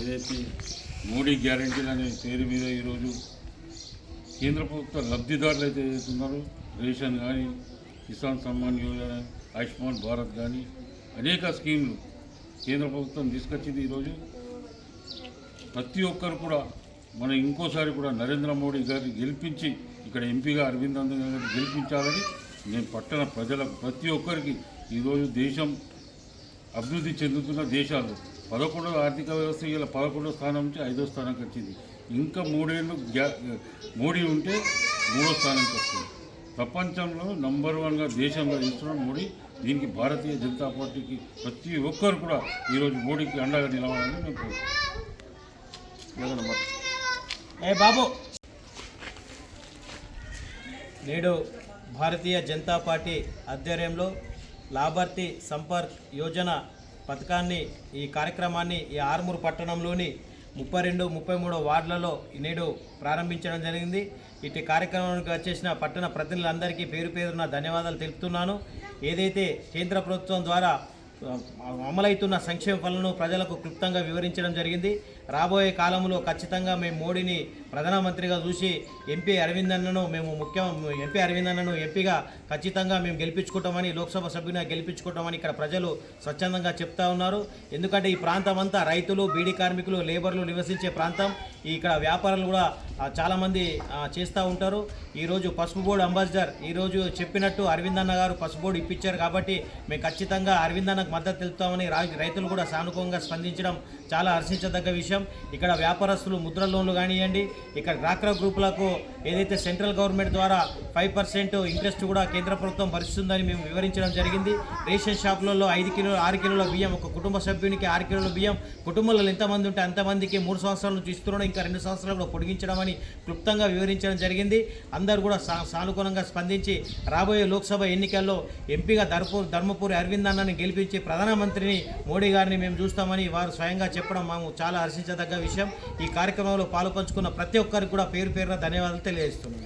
ఏదైతే మోడీ గ్యారంటీలు అనే పేరు మీద ఈరోజు కేంద్ర ప్రభుత్వ లబ్ధిదారులు అయితే చేస్తున్నారు. రేషన్ కానీ కిసాన్ సమ్మాన్ యోజన ఆయుష్మాన్ భారత్ కానీ అనేక స్కీములు కేంద్ర ప్రభుత్వం తీసుకొచ్చింది ఈరోజు. ప్రతి ఒక్కరు కూడా మనం ఇంకోసారి కూడా నరేంద్ర మోడీ గారిని గెలిపించి ఇక్కడ ఎంపీగా అరవింద్ అందంగా గెలిపించాలని నేను పట్టణ ప్రజలకు ప్రతి ఒక్కరికి ఈరోజు దేశం అభివృద్ధి చెందుతున్న దేశాలు. పదకొండవ ఆర్థిక వ్యవస్థ ఇలా పదకొండవ స్థానం నుంచి ఐదో స్థానానికి వచ్చింది. ఇంకా మూడేళ్ళు గ్యా మోడీ ఉంటే మూడో స్థానానికి వస్తుంది. ప్రపంచంలో నంబర్ వన్గా దేశంలో ఇస్తున్న మోడీ దీనికి భారతీయ జనతా పార్టీకి ప్రతి ఒక్కరు కూడా ఈరోజు మోడీకి అండగా నిలవాలని నేను కోరుకుంటున్నాను. ఏ బాబు! నేడు భారతీయ జనతా పార్టీ ఆధ్వర్యంలో లాభార్థి సంపర్క్ యోజన పథకాన్ని ఈ కార్యక్రమాన్ని ఈ ఆర్మూరు పట్టణంలోని ముప్పై రెండు ముప్పై మూడో వార్డులలో నేడు ప్రారంభించడం జరిగింది. ఇటు కార్యక్రమానికి వచ్చేసిన పట్టణ ప్రతినిధులందరికీ పేరు పేరున ధన్యవాదాలు తెలుపుతున్నాను. ఏదైతే కేంద్ర ప్రభుత్వం ద్వారా అమలవుతున్న సంక్షేమ పనులను ప్రజలకు క్లుప్తంగా వివరించడం జరిగింది. రాబోయే కాలంలో ఖచ్చితంగా మేము మోడీని ప్రధానమంత్రిగా చూసి ఎంపీ అరవింద్ అన్నను మేము ముఖ్య ఎంపీ అరవింద్ అన్నను ఎంపీగా ఖచ్చితంగా మేము గెలిపించుకుంటామని లోక్సభ సభ్యునిగా గెలిపించుకుంటామని ఇక్కడ ప్రజలు స్వచ్ఛందంగా చెప్తా ఉన్నారు. ఎందుకంటే ఈ ప్రాంతం అంతా రైతులు బీడీ కార్మికులు లేబర్లు నివసించే ప్రాంతం. ఇక్కడ వ్యాపారాలు కూడా చాలామంది చేస్తూ ఉంటారు. ఈరోజు పసుపు బోర్డు అంబాసిడర్ ఈరోజు చెప్పినట్టు అరవింద్ అన్న గారు పసుపు బోర్డు ఇప్పించారు కాబట్టి మేము ఖచ్చితంగా అరవింద్ అన్నకు మద్దతు తెలుపుతామని రైతులు కూడా సానుకూలంగా స్పందించడం చాలా హర్షించదగ్గ విషయం. ఇక్కడ వ్యాపారస్తులు ముద్ర లోన్లు కానివ్వండి ఇక్కడ డ్వాక్రా గ్రూపులకు ఏదైతే సెంట్రల్ గవర్నమెంట్ ద్వారా ఫైవ్ పర్సెంట్ ఇంట్రెస్ట్ కూడా కేంద్ర ప్రభుత్వం భరిస్తుందని మేము వివరించడం జరిగింది. రేషన్ షాపులలో ఐదు కిలోలు ఆరు కిలోల బియ్యం ఒక కుటుంబ సభ్యునికి ఆరు కిలోల బియ్యం కుటుంబంలో ఎంతమంది ఉంటే అంతమందికి మూడు సంవత్సరాల నుంచి ఇస్తున్నాడు ఇంకా రెండు సంవత్సరాలు కూడా పొడిగించడం అని క్లుప్తంగా వివరించడం జరిగింది. అందరూ కూడా సా సానుకూలంగా స్పందించి రాబోయే లోక్సభ ఎన్నికల్లో ఎంపీగా ధర్మపూర్ ధర్మపూరి అరవింద్ అన్నని గెలిపించి ప్రధానమంత్రిని మోడీ గారిని మేము చూస్తామని వారు స్వయంగా చెప్పడం మాకు చాలా హర్షించదగ్గ విషయం. ఈ కార్యక్రమంలో పాలుపంచుకున్న ప్రతి ఒక్కరికి కూడా పేరు పేరున ధన్యవాదాలు తెలియజేస్తున్నాం.